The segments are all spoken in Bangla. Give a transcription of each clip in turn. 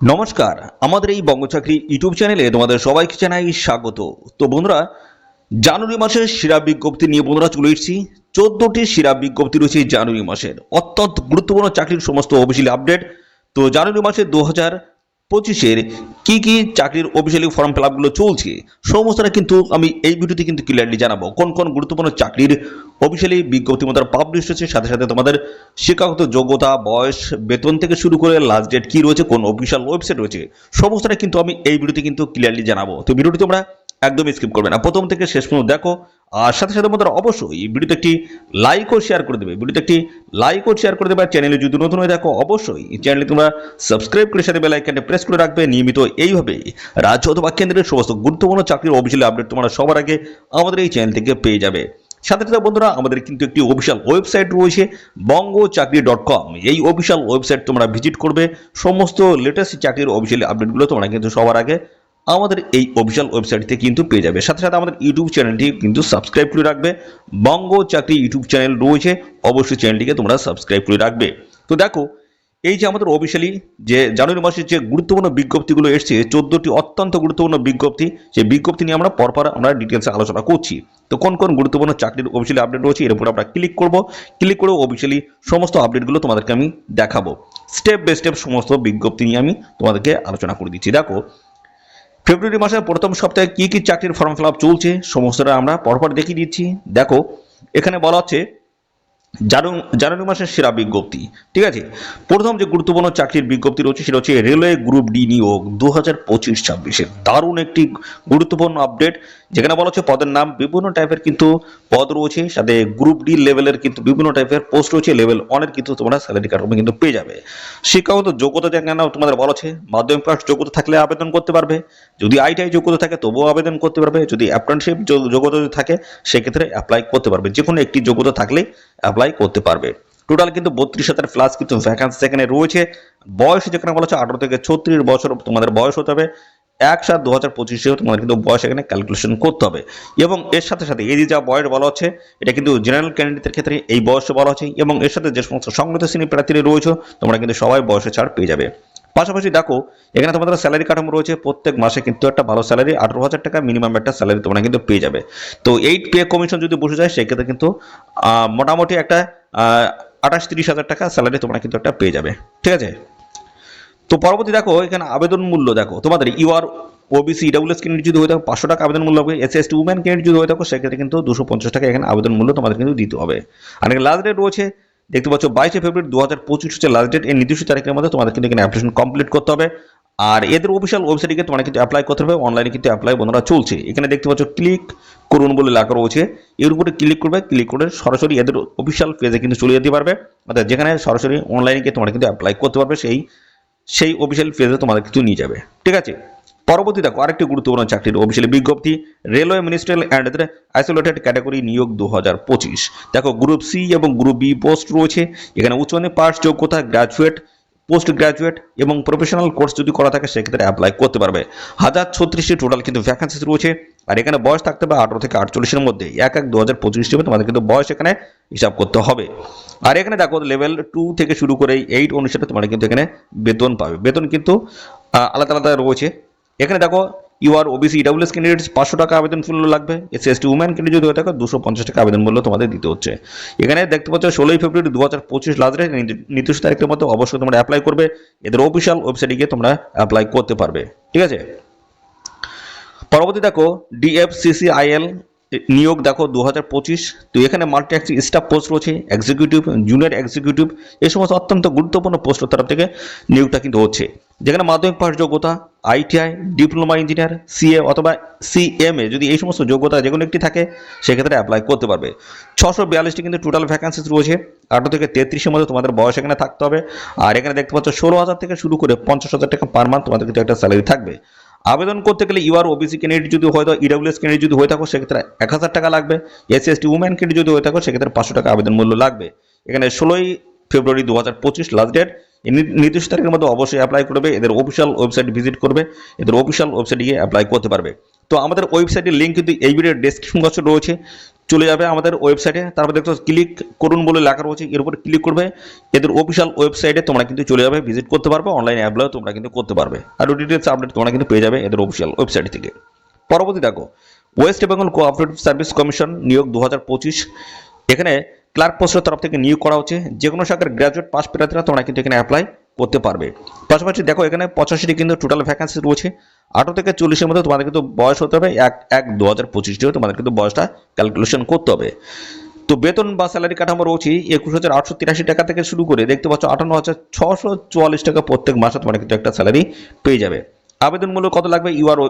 নমস্কার, আমাদের এই বঙ্গচাকরি ইউটিউব চ্যানেলে তোমাদের সবাইকে জানাই স্বাগত। তো বন্ধুরা, জানুয়ারি মাসের সেরা বিজ্ঞপ্তি নিয়ে বন্ধুরা চলে এসেছি। চোদ্দটি সেরা বিজ্ঞপ্তি রয়েছে জানুয়ারি মাসের। অত্যন্ত গুরুত্বপূর্ণ চাকরির সমস্ত অফিসিয়ালি আপডেট তো জানুয়ারি মাসে দু হাজার পঁচিশের কি কি চাকরির অফিসিয়ালি ফর্ম ফিল আপগুলো চলছে, সমস্তটা কিন্তু আমি এই ভিডিওতে কিন্তু ক্লিয়ারলি জানাব। কোন কোন গুরুত্বপূর্ণ চাকরির অফিসিয়ালি বিজ্ঞপ্তি মতো পাবলিশ হচ্ছে সাথে সাথে তোমাদের শিক্ষাগত যোগ্যতা, বয়স, বেতন থেকে শুরু করে লাস্ট ডেট কী রয়েছে, কোন অফিসিয়াল ওয়েবসাইট রয়েছে, সমস্তটা কিন্তু আমি এই ভিডিওতে কিন্তু ক্লিয়ারলি জানাব। তো ভিডিওটি তোমরা একদম স্কিপ করবে না। প্রথম থেকে শেষ পর্যন্ত দেখো, আর সাথে সাথে তোমাদের অবশ্যই ভিডিওতে একটি লাইকও শেয়ার করে দেবে। ভিডিওতে একটি লাইকও শেয়ার করে দেবে, আর চ্যানেলে যদি নতুন হয়ে দেখো অবশ্যই চ্যানেলে তোমরা সাবস্ক্রাইব করে সাথে বেল আইকনটা প্রেস করে রাখবে। নিয়মিত এইভাবে রাজ্য অথবা কেন্দ্রের সমস্ত গুরুত্বপূর্ণ চাকরির অফিসিয়াল আপডেট তোমরা সবার আগে আমাদের এই চ্যানেল থেকে পেয়ে যাবে। সাথে সাথে বন্ধুরা, আমাদের কিন্তু একটি অফিসিয়াল ওয়েবসাইট রয়েছে বঙ্গ চাকরি ডট কম এই অফিসিয়াল ওয়েবসাইট তোমরা ভিজিট করবে, সমস্ত লেটেস্ট চাকরির অফিসিয়াল আপডেটগুলো তোমরা কিন্তু সবার আগে আমাদের এই অফিসিয়াল ওয়েবসাইটতে কিন্তু পেয়ে যাবে। সাথে সাথে আমাদের ইউটিউব চ্যানেলটি কিন্তু সাবস্ক্রাইব করে রাখবে। বঙ্গ চাকরি ইউটিউব চ্যানেল রয়েছে, অবশ্যই চ্যানেলটিকে তোমরা সাবস্ক্রাইব করে রাখবে। তো দেখো, এই যে আমাদের অফিসিয়ালি যে জানুয়ারি মাসের যে গুরুত্বপূর্ণ বিজ্ঞপ্তিগুলো এসছে, চোদ্দটি অত্যন্ত গুরুত্বপূর্ণ বিজ্ঞপ্তি, সেই বিজ্ঞপ্তি নিয়ে আমরা পরপর আমরা ডিটেলসে আলোচনা করছি। তো কোন কোন গুরুত্বপূর্ণ চাকরির অফিসিয়ালি আপডেট রয়েছে, এর উপর আমরা ক্লিক করব। ক্লিক করে অফিসিয়ালি সমস্ত আপডেটগুলো তোমাদেরকে আমি দেখাবো। স্টেপ বাই স্টেপ সমস্ত বিজ্ঞপ্তি নিয়ে আমি তোমাদেরকে আলোচনা করে দিচ্ছি। দেখো ফেব্রুয়ারি মাসের প্রথম সপ্তাহে কি কি চাকরির ফর্ম ফিল চলছে, সমস্তটা আমরা পরপর দেখিয়ে দিচ্ছি। দেখো, এখানে বলা হচ্ছে জানু- জানুয়ারি মাসের সেরা বিজ্ঞপ্তি, ঠিক আছে? প্রথম যে গুরুত্বপূর্ণ চাকরির বিজ্ঞপ্তি রয়েছে সেটা হচ্ছে রেলওয়ে গ্রুপ ডি নিয়োগ দু হাজার পঁচিশ ছাব্বিশে। দারুণ একটি গুরুত্বপূর্ণ আপডেট যেখানে বলা হচ্ছে পদের নাম বিভিন্ন টাইপের কিন্তু পদ রয়েছে, সাথে গ্রুপ ডি লেভেলের কিন্তু বিভিন্ন টাইপের পোস্ট রয়েছে লেভেল অনেক কিন্তু তোমরা স্যালারি কার্ড কিন্তু পেয়ে যাবে। শিক্ষাগত যোগ্যতা যেখানে তোমাদের বলা হচ্ছে, মাধ্যমিক পাস যোগ্যতা থাকলে আবেদন করতে পারবে। যদি আইটিআই যোগ্যতা থাকে তবুও আবেদন করতে পারবে। যদি অ্যাপ্রেন্টিসশিপ যোগ্যতা যদি থাকে, সেক্ষেত্রে অ্যাপ্লাই করতে পারবে। যে কোনো একটি যোগ্যতা থাকলে অ্যাপ্লাই করতে পারবে। টোটাল কিন্তু বত্রিশ হাজার প্লাস কিন্তু ভ্যাকান্সি সেখানে রয়েছে। বয়স যেখানে বলা হচ্ছে আঠারো থেকে ছত্রিশ বছর তোমাদের বয়স হতে হবে। এক সাত দু হাজার পঁচিশেও তোমাদের কিন্তু বয়স এখানে ক্যালকুলেশন করতে হবে। এবং এর সাথে সাথে এই যে যা বয়স বলা হচ্ছে, এটা কিন্তু জেনারেল ক্যান্ডিডেটের ক্ষেত্রে এই বয়স বলা হচ্ছে। এবং এর সাথে যে সমস্ত সংগত শ্রেণি প্রার্থীরা রয়েছে, তোমরা কিন্তু সবাই বয়সে ছাড় পেয়ে যাবে। পাশাপাশি দেখো, এখানে তোমাদের স্যালারি কাঠামো রয়েছে। প্রত্যেক মাসে কিন্তু একটা ভালো স্যালারি আঠারো হাজার টাকা মিনিমাম একটা স্যালারি তোমরা কিন্তু পেয়ে যাবে। তো এই পে কমিশন যদি বসে যায়, সেক্ষেত্রে কিন্তু মোটামুটি একটা আঠাশ তিরিশ হাজার টাকা স্যালারি তোমরা কিন্তু একটা পেয়ে যাবে। ঠিক আছে? তো পরবর্তী দেখো, এখানে আবেদন মূল্য দেখো। তোমাদের ইউআর ওবিসি ইডাব্লিউএস ক্যান্ডিডেট যদি হয়ে থাকো, পাঁচশো টাকা আবেদন মূল্য হবে। S S T woman candidate যদি হয়ে থাকো, সেক্ষেত্রে কিন্তু দুশো পঞ্চাশ টাকা এখানে আবেদন মূল্য তোমাদের কিন্তু দিতে হবে। আর এখানে লাস্ট ডেট রয়েছে, দেখতে পাচ্ছ বাইশে ফেব্রুয়ারি দু হাজার পঁচিশ হচ্ছে লাস্ট ডেট এই নির্দিষ্ট তারিখের মধ্যে তোমাদের কিন্তু এখানে অ্যাপ্লিকেশন কমপ্লিট করতে হবে। আর এদের অফিসিয়াল ওয়েবসাইটে গিয়ে তোমরা কিন্তু অ্যাপ্লাই করতে হবে অনলাইনে কিন্তু অ্যাপ্লাই বন্ধুরা চলছে। এখানে দেখতে পাচ্ছ ক্লিক করুন বলে লেখা রয়েছে। এর উপরে ক্লিক করবে ক্লিক করে সরাসরি এদের অফিসিয়াল পেজে কিন্তু চলে যেতে পারবে। অর্থাৎ যেখানে সরাসরি অনলাইনে গিয়ে তোমরা কিন্তু অ্যাপ্লাই করতে পারবে সেই সেই অফিসিয়াল পেজে তোমাদের কিন্তু নিয়ে যাবে। ঠিক আছে? পরবর্তী দেখো, আরেকটি গুরুত্বপূর্ণ চাকরির অফিসিয়ালি বিজ্ঞপ্তি railway ministerial and isolated category নিয়োগ দু হাজার পঁচিশ। দেখো গ্রুপ সি এবং গ্রুপ বি পোস্ট রয়েছে। এখানে উচ্চ মাধ্যমিক পাস যোগ্যতা গ্র্যাজুয়েট পোস্ট গ্র্যাজুয়েট এবং প্রফেশনাল কোর্স যদি করা থাকে, সেক্ষেত্রে অ্যাপ্লাই করতে পারবে। হাজার ছত্রিশটি টোটাল কিন্তু ভ্যাকান্সিস রয়েছে। আর এখানে বয়স থাকতে হবে আঠারো থেকে আটচল্লিশের মধ্যে। এক এক দু হাজার পঁচিশ হিসেবে তোমাদের কিন্তু বয়স এখানে হিসাব করতে হবে। আর এখানে দেখো লেভেল টু থেকে শুরু করে এইট অনুসারে তোমরা কিন্তু এখানে বেতন পাবে। বেতন কিন্তু আলাদা আলাদা রয়েছে। এখানে দেখো ইউআর ওবিসি ইডাব্লিউএস ক্যান্ডিডেট পাঁচশো টাকা আবেদন মূল্য লাগবে। এস টি উম্যান ক্যান্ডিডেট যদি হয়ে থাকে, দুশো পঞ্চাশ টাকা আবেদন মূল্য তোমাদের দিতে হচ্ছে। এখানে দেখতে পাচ্ছ, ষোলোই ফেব্রুয়ারি দু হাজার পঁচিশ লাস্ট ডেট নির্দিষ্ট তারিখের মধ্যে অবশ্যই তোমরা অ্যাপ্লাই করবে। এদের অফিসিয়াল ওয়েবসাইটে গিয়ে তোমরা অ্যাপ্লাই করতে পারবে। ঠিক আছে? পরবর্তী দেখো ডিএফসিসিআইএল নিয়োগ দেখো দু হাজার পঁচিশ। তো এখানে মাল্টি অ্যাক্সি স্টাফ পোস্ট রয়েছে এক্সিকিউটিভ জুনিয়র এক্সিকিউটিভ এই সমস্ত অত্যন্ত গুরুত্বপূর্ণ পোস্টের তরফ থেকে নিয়োগটা কিন্তু হচ্ছে। যেখানে মাধ্যমিক পাস যোগ্যতা আইটিআই ডিপ্লোমা ইঞ্জিনিয়ার সিএ অথবা সিএমএ যদি এই সমস্ত যোগ্যতা যে কোনো একটি থাকে, সেক্ষেত্রে অ্যাপ্লাই করতে পারবে। ছশো বিয়াল্লিশটি কিন্তু টোটাল ভ্যাকান্সিস রয়েছে, আঠারো থেকে তেত্রিশের মধ্যে তোমাদের বয়স এখানে থাকতে হবে। আর এখানে দেখতে পাচ্ছ, ষোলো হাজার থেকে শুরু করে পঞ্চাশ হাজার টাকা পার মান্থ তোমাদের কিন্তু একটা স্যালারি থাকবে। আবেদন করতে গেলে ইউআর ওবিসি ক্যান্ডিডেট যদি হয়তো ইডাব্লিউএস ক্যান্ডিডেট যদি হয়ে থাকো, সেক্ষেত্রে এক হাজার টাকা লাগবে। এস এসটি উম্যান ক্যান্ডিডেট যদি হয়ে থাকো, সেক্ষেত্রে পাঁচশো টাকা আবেদন মূল্য লাগবে। এখানে ষোলোই ফেব্রুয়ারি দু হাজার পঁচিশ লাস্ট ডেট নির্দিষ্ট তারিখের মধ্যে অবশ্যই অ্যাপ্লাই করবে, এদের অফিসিয়াল ওয়েবসাইট ভিজিট করবে, এদের অফিসিয়াল ওয়েবসাইটে গিয়ে অ্যাপ্লাই করতে পারবে। তো আমাদের ওয়েবসাইটের লিঙ্ক কিন্তু এই ভিডিওর ডেসক্রিপশন বক্সে রয়েছে। চলে যাবে আমাদের ওয়েবসাইটে তারপর দেখতে ক্লিক করুন বলে লেখা রয়েছে, এর উপর ক্লিক করবে। এদের অফিসিয়াল ওয়েবসাইটে তোমরা কিন্তু চলে যাবে ভিজিট করতে পারবে অনলাইন অ্যাপ্লাইও তোমরা কিন্তু করতে পারবে। আর ডিটেলস আপডেট তোমরা কিন্তু পেয়ে যাবে এদের অফিসিয়াল ওয়েবসাইট থেকে। পরবর্তী দেখো West Bengal cooperative service commission নিয়োগ দু হাজার পঁচিশ। এখানে ক্লার্ক পোস্টের তরফ থেকে নিয়োগ করা হচ্ছে। যে কোনো শাখার গ্র্যাজুয়েট পাস প্রার্থীরা তোমরা কিন্তু এখানে অ্যাপ্লাই করতে পারবে। পাশাপাশি দেখো, এখানে পঁচাশিটি কিন্তু টোটাল ভ্যাকান্সি রয়েছে। আঠারো থেকে চল্লিশের মধ্যে তোমাদের কিন্তু বয়স হতে হবে, এক এক, দু হাজার পঁচিশটিও তোমাদের কিন্তু বয়সটা ক্যালকুলেশন করতে হবে। তো বেতন বা স্যালারি কাঠামো রয়েছে, একুশ হাজার আটশো তিরাশি টাকা থেকে শুরু করে দেখতে পাচ্ছ আটান্ন হাজার ছশো চুয়াল্লিশ টাকা প্রত্যেক মাসে তোমার কিন্তু একটা স্যালারি পেয়ে যাবে। আবেদনমূলক কত লাগবে? U UR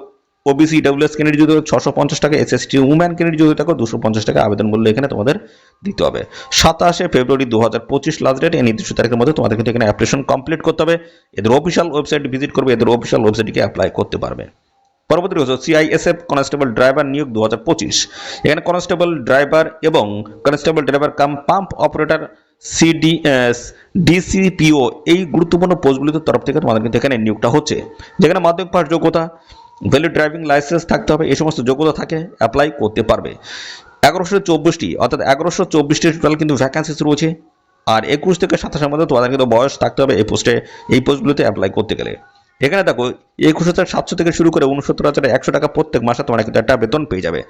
OBC WS candidate যদি ছশো পঞ্চাশ টাকা এসএসটি উম্যান ক্যান্ডিডেট যদি থাকো, দুশো পঞ্চাশ টাকা আবেদন মূল্য এখানে তোমাদের দিতে হবে। সাতাশে ফেব্রুয়ারি দু হাজার পঁচিশ লাস্ট ডেট এই নির্দিষ্ট তারিখের মধ্যে তোমাদের কিন্তু এখানে অ্যাপ্লিকেশন কমপ্লিট করতে হবে। এদের অফিসিয়াল ওয়েবসাইট ভিজিট করবে, এদের অফিসিয়াল ওয়েবসাইটকে অ্যাপ্লাই করতে পারবে। পরবর্তী রয়েছে সিআইএসএফ কনস্টেবল ড্রাইভার নিয়োগ দু হাজার পঁচিশ। এখানে কনস্টেবল ড্রাইভার এবং constable driver cum pump operator CD DCPO এই গুরুত্বপূর্ণ পোস্টগুলিতে তরফ থেকে তোমাদের কিন্তু এখানে নিয়োগটা হচ্ছে। যেখানে মাধ্যমিক পাস যোগ্যতা ভ্যালিড ড্রাইভিং লাইসেন্স থাকতে হবে এই সমস্ত যোগ্যতা থাকে অ্যাপ্লাই করতে পারবে। এগারোশো চব্বিশটি, অর্থাৎ এগারোশো চব্বিশটি টোটাল কিন্তু ভ্যাকান্সিস রয়েছে আর একুশ থেকে সাতাশের মধ্যে তোমাদের কিন্তু বয়স থাকতে হবে এই পোস্টে এই পোস্টগুলোতে অ্যাপ্লাই করতে গেলে। এখানে দেখো, একুশ হাজার সাতশো থেকে শুরু করে উনসত্তর হাজার একশো টাকা প্রত্যেক মাসে তোমরা কিন্তু একটা বেতন পেয়ে যাবে।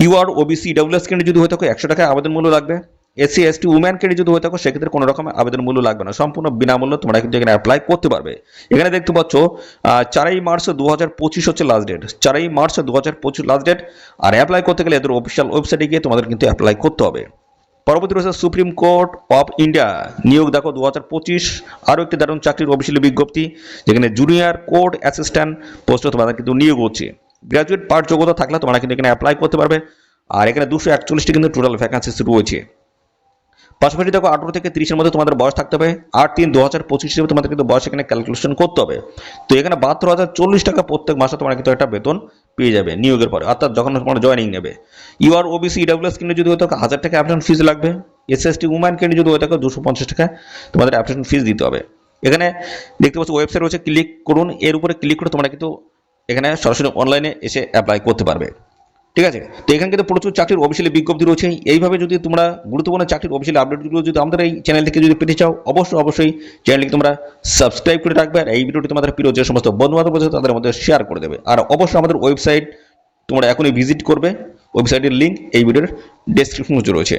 ইউআর ওবিসি ডাব্লিউএস ক্যান্ডিডেট যদি হয়ে থাকো একশো টাকা আবেদন মূল্য লাগবে। এসসি এসটি উম্যান ক্যান্ডিডেট যদি হয়ে থাকো, সেক্ষেত্রে কোনো রকম আবেদন মূল্য লাগবে না। সম্পূর্ণ বিনামূল্যে তোমরা কিন্তু এখানে অ্যাপ্লাই করতে পারবে। এখানে দেখতে পাচ্ছ চারই মার্চ দু হাজার পঁচিশ হচ্ছে লাস্ট ডেট চারই মার্চ দু হাজার পঁচিশ লাস্ট ডেট আর অ্যাপ্লাই করতে গেলে এদের অফিসিয়াল ওয়েবসাইটে গিয়ে তোমাদের কিন্তু অ্যাপ্লাই করতে হবে। পরবর্তী রয়েছে সুপ্রিম কোর্ট অফ ইন্ডিয়া নিয়োগ দেখো দু হাজার পঁচিশ। আরও একটি দারুণ চাকরির অফিসিয়াল বিজ্ঞপ্তি, যেখানে জুনিয়র কোর্ট অ্যাসিস্ট্যান্ট পোস্টে তোমাদের কিন্তু নিয়োগ হচ্ছে। গ্র্যাজুয়েট পার্ট যোগ্যতা থাকলে তোমরা কিন্তু এখানে অ্যাপ্লাই করতে পারবে। আর এখানে দুশো একচল্লিশটি কিন্তু টোটাল ভ্যাকান্সিস রয়েছে পাশাপাশি দেখো আঠারো থেকে তিরিশের মধ্যে তোমাদের বয়স থাকতে হবে। আট তিন দু হাজার পঁচিশ হিসেবে তোমাদের কিন্তু বয়স এখানে ক্যালকুলেশন করতে হবে। তো এখানে বাহাত্তর হাজার চল্লিশ টাকা প্রত্যেক মাসে তোমার কিন্তু একটা বেতন পেয়ে যাবে নিয়োগের পরে। অর্থাৎ যখন তোমার জয়েনিং নেবে। ইউআর ওবিসি ইডাব্লিউএস কিনে যদি হয়ে থাকে, হাজার টাকা অ্যাপ্লিকেশন ফিস লাগবে। এসএসটি উম্যান কিনে যদি হয়ে থাকে, দুশো পঞ্চাশ টাকা তোমাদের অ্যাপ্লিকেশন ফিস দিতে হবে। এখানে দেখতে পাচ্ছ ওয়েবসাইট রয়েছে ক্লিক করুন। এর উপরে ক্লিক করে তোমরা কিন্তু এখানে সরাসরি অনলাইনে এসে অ্যাপ্লাই করতে পারবে। ঠিক আছে? তো এখানে কিন্তু প্রচুর চাকরির অফিসিয়ালি বিজ্ঞপ্তি রয়েছে। এইভাবে যদি তোমরা গুরুত্বপূর্ণ চাকরির অফিসিয়ালি আপডেটগুলো যদি আমাদের এই চ্যানেল থেকে যদি পেতে চাও, অবশ্যই অবশ্যই চ্যানেলকে তোমরা সাবস্ক্রাইব করে রাখবে আর এই ভিডিওটি তোমাদের প্রিয় যে সমস্ত বন্ধু বান্ধব আছে তাদের মধ্যে শেয়ার করে দেবে। আর অবশ্যই আমাদের ওয়েবসাইট তোমরা এখনই ভিজিট করবে। ওয়েবসাইটের লিঙ্ক এই ভিডিওর ডেসক্রিপশন রয়েছে।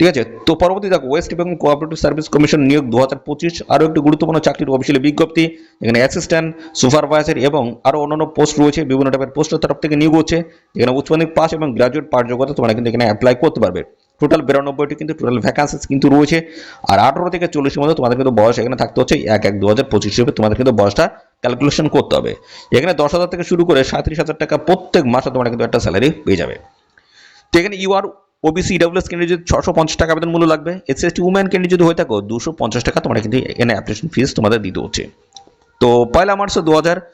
ঠিক আছে? তো পরবর্তী দেখো West Bengal cooperative service commission নিয়োগ দু হাজার পঁচিশ, আরও একটি গুরুত্বপূর্ণ চাকরির অফিসিয়ালি বিজ্ঞপ্তি। এখানে অ্যাসিস্ট্যান্ট সুপারভাইজার এবং আরও অন্যান্য পোস্ট রয়েছে, বিভিন্ন টাইপের পোস্টের তরফ থেকে নিয়োগ হচ্ছে। এখানে উচ্চ মাধ্যমিক পাস এবং গ্রাজুয়েট পাস যোগ্যতা তোমরা কিন্তু এখানে অ্যাপ্লাই করতে পারবে। টোটাল বিরানব্বইটি কিন্তু টোটাল ভ্যাকান্সিস কিন্তু রয়েছে। আর আঠারো থেকে চল্লিশের মধ্যে তোমাদের কিন্তু বয়স এখানে থাকতে হচ্ছে, এক এক দু হাজার পঁচিশ হিসেবে তোমাদের কিন্তু বয়সটা ক্যালকুলেশন করতে হবে। এখানে দশ হাজার থেকে শুরু করে সাঁত্রিশ হাজার টাকা প্রত্যেক মাসে তোমরা কিন্তু একটা স্যালারি পেয়ে যাবে। তো এখানে ইউআর ওবিসি ডাব্লিউএস ক্যান্ডিডেট যদি ছশো পঞ্চাশ টাকা আবেদন মূল্য লাগবে এসএসটি উম্যান ক্যান্ডিডেট যদি হয়ে থাকো, দুশো পঞ্চাশ টাকা তোমরা কিন্তু এখানে অ্যাপ্লিকেশন ফিস তোমাদের দিতে হচ্ছে। তো পয়লা মার্চ দু হাজার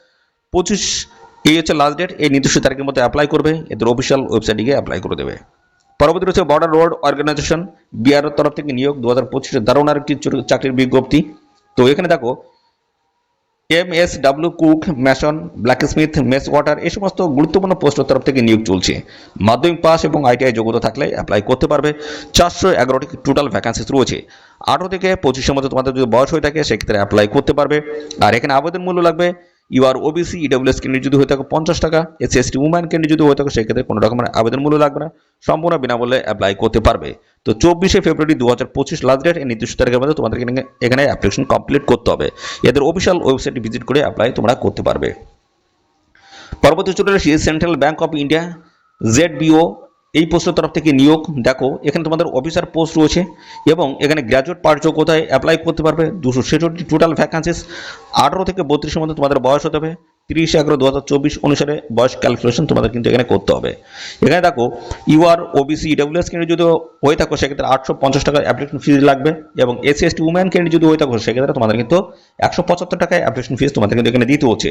পঁচিশ, এই হচ্ছে লাস্ট ডেট এই নির্দিষ্ট তারিখের মধ্যে অ্যাপ্লাই করবে, এদের অফিসিয়াল ওয়েবসাইটে গিয়ে অ্যাপ্লাই করে দেবে। পরবর্তী রয়েছে বর্ডার রোড অর্গানাইজেশন বিআরের তরফ থেকে নিয়োগ দু হাজার পঁচিশের দারুণ আরেকটি চুরি- চাকরির বিজ্ঞপ্তি। তো এখানে দেখো M S W cook mason blacksmith mess water এই সমস্ত গুরুত্বপূর্ণ পোস্টের তরফ থেকে নিয়োগ চলছে। মাধ্যমিক পাস এবং আইটিআই যোগ্যতা থাকলে অ্যাপ্লাই করতে পারবে। চারশো এগারোটি টোটাল ভ্যাকান্সিস রয়েছে। আঠারো থেকে পঁচিশের মধ্যে তোমাদের যদি বয়স হয়ে থাকে, সেক্ষেত্রে অ্যাপ্লাই করতে পারবে। আর এখানে আবেদন মূল্য লাগবে ইউআর ওবিসি ইডাব্লিউএস ক্যান্ডিডেট যদি হয়ে থাকে পঞ্চাশ টাকা এস এসটি উম্যান ক্যান্ডিডেট যদি হয়ে থাকে সেক্ষেত্রে কোনো রকমের আবেদন মূল্য লাগবে না, সম্পূর্ণ বিনামূল্যে অ্যাপ্লাই করতে পারবে। তো চব্বিশে ফেব্রুয়ারি দু হাজার পঁচিশ লাস্ট ডেট এই নির্দিষ্ট তারিখের মধ্যে তোমাদের এখানে অ্যাপ্লিকেশন কমপ্লিট করতে হবে। এদের অফিসিয়াল ওয়েবসাইট ভিজিট করে অ্যাপ্লাই তোমরা করতে পারবে। পরবর্তী চলে Central Bank of India Z BO এই পোস্টের তরফ থেকে নিয়োগ, দেখো, এখানে তোমাদের অফিসার পোস্ট রয়েছে এবং এখানে গ্র্যাজুয়েট পার যোগ্যতায় অ্যাপ্লাই করতে পারবে দুশো ছেষট্টি টোটাল ভ্যাকান্সিস আঠারো থেকে বত্রিশের মধ্যে তোমাদের বয়স হতে হবে, তিরিশ এগারো দু হাজার চব্বিশ অনুসারে বয়স ক্যালকুলেশন তোমাদের কিন্তু এখানে করতে হবে। এখানে দেখো ইউআর ওবিসি ইডাব্লিউএস ক্যান্ডিডেট যদি হয়ে থাকো, সেক্ষেত্রে আটশো পঞ্চাশ টাকা অ্যাপ্লিকেশন ফিজ লাগবে এবং এসসি এসটি উম্যান ক্যান্ডিডেট যদি হয়ে থাকো, সেক্ষেত্রে তোমাদের কিন্তু একশো পঁচাত্তর টাকায় অ্যাপ্লিকেশন ফিজ তোমাদের কিন্তু এখানে দিতে হচ্ছে।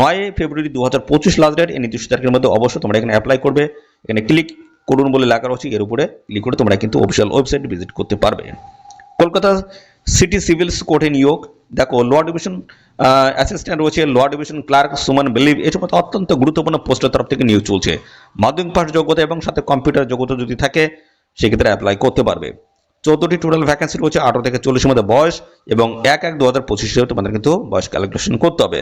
নয় ফেব্রুয়ারি দু হাজার পঁচিশ লাস্ট ডেট এই নির্দিষ্ট তারিখের মধ্যে অবশ্যই তোমরা এখানে অ্যাপ্লাই করবে। এখানে ক্লিক করুন বলে লেখা রয়েছে, এর উপরে ক্লিক করে তোমরা কিন্তু অফিসিয়াল ওয়েবসাইট ভিজিট করতে পারবে। কলকাতা সিটি সিভিলস কোর্টে নিয়োগ। দেখো লোয়ার ডিভিশন অ্যাসিস্ট্যান্ট রয়েছে lower division clerk summons bailiff এই সমস্ত অত্যন্ত গুরুত্বপূর্ণ পোস্টের তরফ থেকে নিয়োগ চলছে। মাধ্যমিক পাশ যোগ্যতা এবং সাথে কম্পিউটার যোগ্যতা যদি থাকে, সেক্ষেত্রে অ্যাপ্লাই করতে পারবে। চোদ্দোটি টোটাল ভ্যাকেন্সি রয়েছে, আঠারো থেকে চল্লিশের মধ্যে বয়স এবং এক এক দু হাজার পঁচিশে তোমাদের কিন্তু বয়স ক্যালকুলেশন করতে হবে।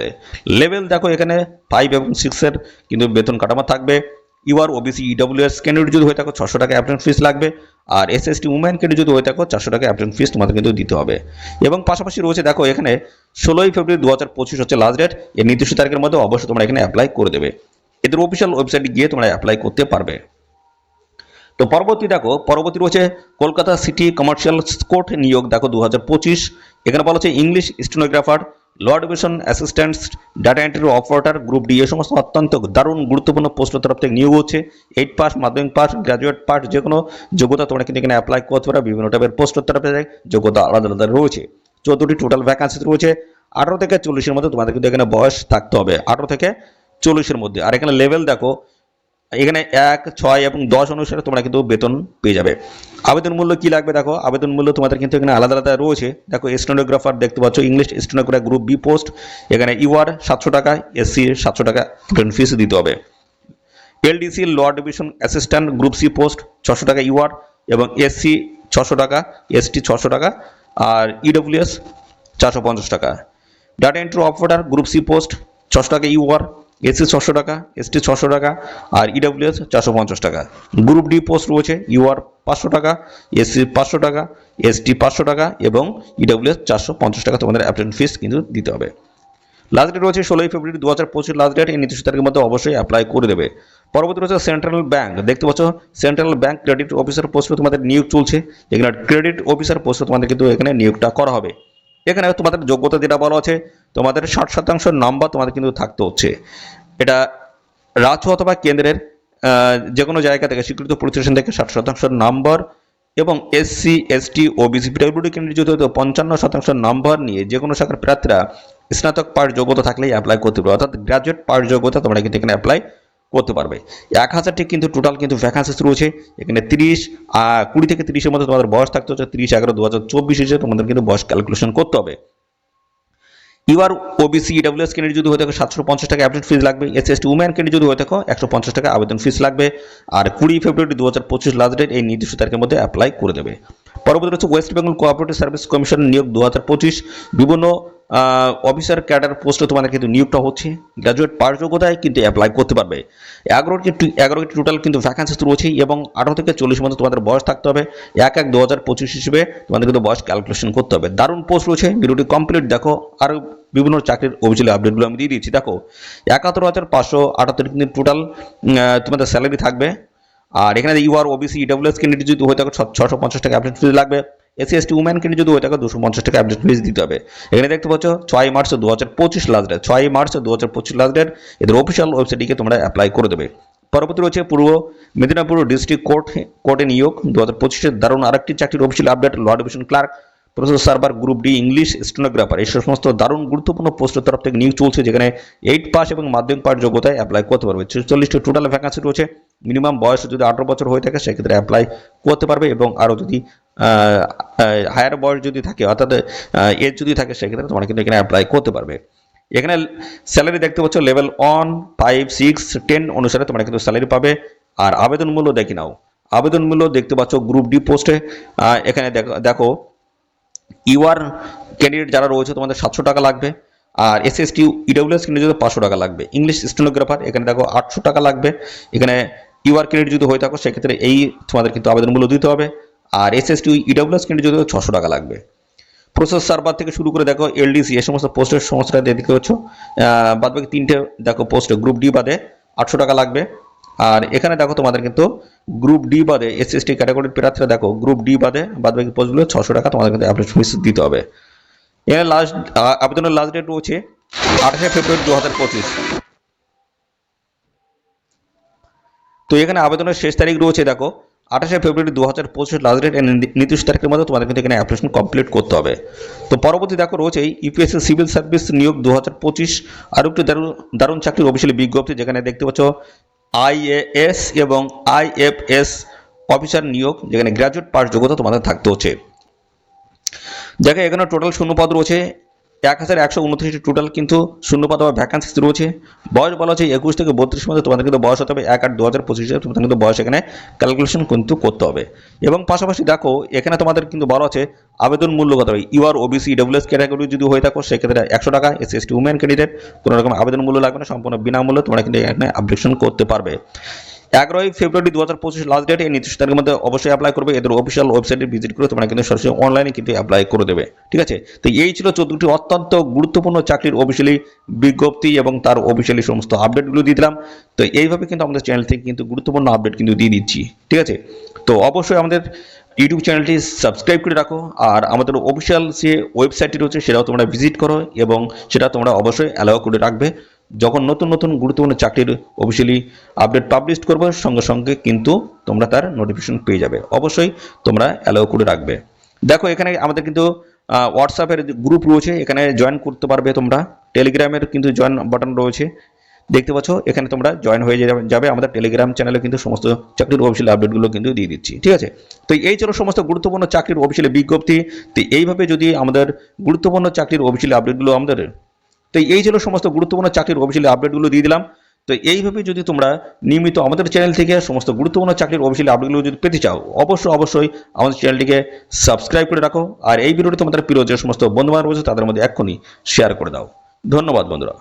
লেভেল দেখো এখানে ফাইভ এবং সিক্সের কিন্তু বেতন কাঠামো থাকবে। ইউআর, ওবিসি, ইডব্লিউএস, ক্যান্ডিডেট যদি হয়ে থাকো ছশো টাকা অ্যাপ্লিকেন্ট ফিস লাগবে, আর S S T women candidate যদি হয়ে থাকো চারশো টাকা অ্যাপ্লিকেন্ট ফিস তোমাদের কিন্তু দিতে হবে। এবং পাশাপাশি রয়েছে, দেখো এখানে ষোলোই ফেব্রুয়ারি দু হাজার পঁচিশ হচ্ছে লাস্ট ডেট এই নির্দিষ্ট তারিখের মধ্যে অবশ্যই তোমরা এখানে অ্যাপ্লাই করে দেবে। এদের অফিসিয়াল ওয়েবসাইটে গিয়ে তোমরা অ্যাপ্লাই করতে পারবে। তো পরবর্তী দেখো, পরবর্তী রয়েছে কলকাতা সিটি কমার্শিয়াল কোর্ট নিয়োগ, দেখো দু হাজার পঁচিশ। এখানে বলা হচ্ছে English stenographer lower division assistant data entry operator, group D এই সমস্ত অত্যন্ত দারুণ, গুরুত্বপূর্ণ পোস্টের তরফ থেকে নিয়োগ হচ্ছে। এইট পাস মাধ্যমিক পাস গ্রাজুয়েট পাস যে কোনো যোগ্যতা তোমরা কিন্তু এখানে অ্যাপ্লাই করতে পারো। বিভিন্ন টাইপের পোস্টের তরফে যোগ্যতা আলাদা আলাদা রয়েছে। চোদ্দোটি টোটাল ভ্যাকান্সি রয়েছে। আঠারো থেকে চল্লিশের মধ্যে তোমাদের কিন্তু এখানে বয়স থাকতে হবে। আঠারো থেকে চল্লিশের মধ্যে। আর এখানে লেভেল দেখো। এখানে এক, ছয় এবং দশ অনুসারে তোমরা কিন্তু বেতন পেয়ে যাবে। আবেদন মূল্য কি লাগবে দেখো? আবেদন মূল্য তোমাদের কিন্তু এখানে আলাদা আলাদা রয়েছে। দেখো, স্টেনোগ্রাফার দেখতে পাচ্ছ, English stenographer group B post এখানে ইউআর সাতশো টাকা এসসি সাতশো টাকা ফিস দিতে হবে। LDC lower division assistant group C post ছশো টাকা ইউআর এবং এসসি ছশো টাকা এসটি ছশো টাকা আর ইডব্লিউএস চারশো পঞ্চাশ টাকা। Data entry operator group C post ছশো টাকা ইউআর এসসি ছশো টাকা এসটি ছশো টাকা আর ইডব্লিউএস চারশো পঞ্চাশ টাকা। গ্রুপ ডি পোস্ট রয়েছে ইউআর পাঁচশো টাকা এসসি পাঁচশো টাকা এসটি পাঁচশো টাকা এবং ইডব্লিউএস চারশো পঞ্চাশ টাকা তোমাদের অ্যাপ্লিকেন্ট ফিস কিন্তু দিতে হবে। লাস্ট ডেট রয়েছে ষোলোই ফেব্রুয়ারি দু হাজার পঁচিশ লাস্ট ডেট এই নির্দিষ্ট তারিখের মধ্যে অবশ্যই অ্যাপ্লাই করে দেবে। পরবর্তী রয়েছে সেন্ট্রাল ব্যাংক দেখতে পাচ্ছ সেন্ট্রাল ব্যাংক ক্রেডিট অফিসার পোস্টে তোমাদের নিয়োগ চলছে এখানে ক্রেডিট অফিসার পোস্টে তোমাদের কিন্তু এখানে নিয়োগটা করা হবে। এখানে তোমাদের যোগ্যতা যেটা বলা আছে তোমাদের ষাট শতাংশ নাম্বার তোমাদের কিন্তু থাকতে হচ্ছে। এটা রাজ্য অথবা কেন্দ্রের যে কোনো জায়গা থেকে স্বীকৃত প্রতিষ্ঠান থেকে ষাট শতাংশ নাম্বার এবং এসসি, এসটি ও বিসি পিডব্লিউডি হতো পঞ্চান্ন শতাংশ নাম্বার নিয়ে যে কোনো শাখার প্রার্থীরা স্নাতক পাস যোগ্যতা থাকলেই অ্যাপ্লাই করতে পারবে। অর্থাৎ গ্রাজুয়েট পাস যোগ্যতা তোমরা কিন্তু এখানে অ্যাপ্লাই করতে পারবে। এক হাজারটি কিন্তু টোটাল কিন্তু ভ্যাকান্সিস রয়েছে। এখানে তিরিশ কুড়ি থেকে তিরিশের মধ্যে তোমাদের বয়স থাকতে হচ্ছে। তিরিশ, এগারো দু হাজার চব্বিশ হিসেবে তোমাদের কিন্তু বয়স ক্যালকুলেশন করতে হবে। ইউআর ওবিসি ইডব্লিউএস ক্যান্ডিডেট যদি হয়ে থাকে, সাতশো পঞ্চাশ টাকা অ্যাপ্লিকেন্ট ফিস লাগবে। S S T woman candidate যদি হয়ে থাকো, একশো পঞ্চাশ টাকা আবেদন ফিস লাগবে। আর কুড়ি ফেব্রুয়ারি দু হাজার পঁচিশ লাস্ট ডেট এই নির্দিষ্ট তারিখের মধ্যে অ্যাপ্লাই করে দেবে। পরবর্তী হচ্ছে West Bengal cooperative service commission নিয়োগ দু হাজার পঁচিশ। বিভিন্ন অফিসার ক্যাডার পোস্টে তোমাদের কিন্তু নিয়োগটা হচ্ছে। গ্রাজুয়েট পাস যোগ্যতায় কিন্তু অ্যাপ্লাই করতে পারবে। এগারোটি এগারোটি টোটাল কিন্তু ভ্যাকান্সি রয়েছে এবং আঠারো থেকে চল্লিশ মধ্যে তোমাদের বয়স থাকতে হবে। এক এক দু হাজার পঁচিশ হিসেবে তোমাদের কিন্তু বয়স ক্যালকুলেশন করতে হবে। দারুণ পোস্ট রয়েছে ভিডিওটি কমপ্লিট দেখো। আর বিভিন্ন চাকরির অফিসিয়াল আপডেটগুলো আমি দিয়ে দিচ্ছি দেখো, একাত্তর হাজার পাঁচশো আটাত্তর কিন্তু টোটাল তোমাদের স্যালারি থাকবে। আর এখানে ইউআর ওবিসি ইডব্লিউএস ক্যান্ডিডেট যদি হয়ে থাকে ছশো পঞ্চাশ টাকা অ্যাপ্লিকেন্ট ফিস লাগবে। এসসি এসটি উম্যান ক্যান্ডিডেট যদি হয়ে থাকে দুশো পঞ্চাশ টাকা অ্যাপ্লিকেন্ট ফিজ দিতে হবে। এখানে দেখতে পাচ্ছ, ছয় মার্চ দু হাজার পঁচিশ লাস্ট ডেট ছয় মার্চ দু হাজার পঁচিশ লাস্ট ডেট এদের অফিসিয়াল ওয়েবসাইটে তোমরা অ্যাপ্লাই করে দেবে। পরবর্তী রয়েছে পূর্ব মেদিনীপুর ডিস্ট্রিক্ট কোর্ট কোর্টে নিয়োগ দু হাজার পঁচিশের দারুণ আরেকটি চাকরির official update lower division clerk process server group D English stenographer. এই সমস্ত দারুণ গুরুত্বপূর্ণ পোস্টের তরফ থেকে নিয়োগ চলছে যেখানে এইট পাস এবং মাধ্যমিক পাস যোগ্যতায় অ্যাপ্লাই করতে পারবে। চল্লিশটি টোটাল ভ্যাকান্সি রয়েছে। মিনিমাম বয়স যদি আঠারো বছর হয়ে থাকে, সেক্ষেত্রে অ্যাপ্লাই করতে পারবে এবং আরও যদি হায়ার বয়স যদি থাকে, অর্থাৎ এজ যদি থাকে, সেক্ষেত্রে তোমরা কিন্তু এখানে অ্যাপ্লাই করতে পারবে। এখানে স্যালারি দেখতে পাচ্ছ level one five six ten অনুসারে তোমরা কিন্তু স্যালারি পাবে। আর আবেদন মূল্য দেখে নাও। আবেদন মূল্য দেখতে পাচ্ছ গ্রুপ ডি পোস্টে এখানে দেখো- দেখো ইউআর ক্যান্ডিডেট যারা রয়েছে, তোমাদের সাতশো টাকা লাগবে। আর S S T EWS candidate পাঁচশো টাকা লাগবে। ইংলিশ স্টেনোগ্রাফার এখানে দেখো আটশো টাকা লাগবে। এখানে ইউআর ক্যান্ডিডেট যদি হয়ে থাকো, সেক্ষেত্রে এই তোমাদের কিন্তু আবেদনগুলো দিতে হবে। আর S S T EWS candidate যদি ছশো টাকা লাগবে। প্রসেস সার্ভার থেকে শুরু করে দেখো এলডিসি এই সমস্ত পোস্টের সমস্যাটা দেখতে পাচ্ছ। বাদ বাকি তিনটে দেখো পোস্টে গ্রুপ ডি বাদে আটশো টাকা লাগবে। আর এখানে দেখো তোমাদের কিন্তু গ্রুপ ডি বাদে এস এস টি ক্যাটাগরির প্রার্থীরা দেখো গ্রুপ ডি বাদে বাদ বাকি পোস্টগুলো ছশো টাকা তোমাদের কিন্তু অ্যাপ্লিকেশন ফিস দিতে হবে। এখানে লাস্ট আবেদনের লাস্ট ডেট রয়েছে আঠাশে ফেব্রুয়ারি দু হাজার পঁচিশ। তো এখানে আবেদনের শেষ তারিখ রয়েছে দেখো, আঠাশে ফেব্রুয়ারি দু হাজার পঁচিশ লাস্ট ডেট নির্দিষ্ট তারিখের মধ্যে তোমাদের কিন্তু এখানে অ্যাপ্লিকেশন কমপ্লিট করতে হবে। তো পরবর্তী দেখো রয়েছে ইউপিএসসি সিভিল সার্ভিস নিয়োগ দু হাজার পঁচিশ। আরও একটি দারুণ দারুণ চাকরির অফিসিয়ালি বিজ্ঞপ্তি যেখানে দেখতে পাচ্ছ আইএএস এবং আইএফএস অফিসার নিয়োগ, যেখানে গ্র্যাজুয়েট পাস যোগ্যতা তোমাদের থাকতে হচ্ছে। দেখে, এখানে টোটাল শূন্য পদ রয়েছে। এক হাজার একশো উনত্রিশটি টোটাল কিন্তু শূন্যপদ বা ভ্যাকান্সি রয়েছে। বয়স বলা হচ্ছে একুশ থেকে বত্রিশ মধ্যে তোমাদের কিন্তু বয়স হতে হবে এক আট দু হাজার পঁচিশে তোমাদের কিন্তু বয়স এখানে ক্যালকুলেশন কিন্তু করতে হবে। এবং পাশাপাশি দেখো, এখানে তোমাদের কিন্তু বলা আছে আবেদন মূল্য কত হবে? ইউআর ওবিসি ডব্লিউএস ক্যাটাগরি যদি হয়ে থাকো, সেক্ষেত্রে একশো টাকা S S T women candidate কোনো রকম আবেদন মূল্য লাগবে না, সম্পূর্ণ বিনামূল্যে তোমরা কিন্তু এখানে অ্যাপ্লিকেশন করতে পারবে। এগারোই ফেব্রুয়ারি দু হাজার পঁচিশ লাস্ট ডেট এই নির্দিষ্ট তারিখের মধ্যে অবশ্যই অ্যাপ্লাই করবে। এদের অফিসিয়াল ওয়েবসাইটে ভিজিট করে তোমরা কিন্তু সরাসরি অনলাইনে কিন্তু অ্যাপ্লাই করে দেবে। ঠিক আছে? তো এই ছিল চোদ্দটি অত্যন্ত গুরুত্বপূর্ণ চাকরির অফিসিয়ালি বিজ্ঞপ্তি এবং তার অফিসিয়ালি সমস্ত আপডেটগুলো দিয়ে দিলাম। তো এইভাবে কিন্তু আমাদের চ্যানেল থেকে কিন্তু গুরুত্বপূর্ণ আপডেট কিন্তু দিয়ে দিচ্ছি। ঠিক আছে? তো অবশ্যই আমাদের ইউটিউব চ্যানেলটি সাবস্ক্রাইব করে রাখো আর আমাদের অফিসিয়াল যে ওয়েবসাইটটি রয়েছে, সেটাও তোমরা ভিজিট করো এবং সেটা তোমরা অবশ্যই অ্যালাউ করে রাখবে। যখন নতুন নতুন গুরুত্বপূর্ণ চাকরির অফিসিয়ালি আপডেট পাবলিশ করব, সঙ্গে সঙ্গে কিন্তু তোমরা তার নোটিফিকেশন পেয়ে যাবে। অবশ্যই তোমরা অ্যালাউ করে রাখবে। দেখো, এখানে আমাদের কিন্তু হোয়াটসঅ্যাপের গ্রুপ রয়েছে, এখানে জয়েন করতে পারবে তোমরা। টেলিগ্রামের কিন্তু জয়েন বাটন রয়েছে। দেখতে পাচ্ছ, এখানে তোমরা জয়েন হয়ে যাবে আমাদের টেলিগ্রাম চ্যানেলে কিন্তু সমস্ত চাকরির অফিসিয়াল আপডেটগুলো কিন্তু দিয়ে দিচ্ছি, ঠিক আছে? তো এই ছিল সমস্ত গুরুত্বপূর্ণ চাকরির অফিসিয়াল বিজ্ঞপ্তি। তো এইভাবে যদি আমাদের গুরুত্বপূর্ণ চাকরির অফিসিয়াল আপডেটগুলো আমাদের তো এই ছিল সমস্ত গুরুত্বপূর্ণ চাকরির অফিসিয়াল আপডেটগুলো দিয়ে দিলাম। তো এইভাবে যদি তোমরা নিয়মিত আমাদের চ্যানেল থেকে সমস্ত গুরুত্বপূর্ণ চাকরির অফিসিয়াল আপডেটগুলো যদি পেতে চাও, অবশ্যই অবশ্যই আমাদের চ্যানেলটিকে সাবস্ক্রাইব করে রাখো। আর এই ভিডিওটি তোমাদের প্রিয় যে সমস্ত বন্ধু বান্ধব রয়েছে, তাদের মধ্যে এক্ষুনি শেয়ার করে দাও। ধন্যবাদ, বন্ধুরা।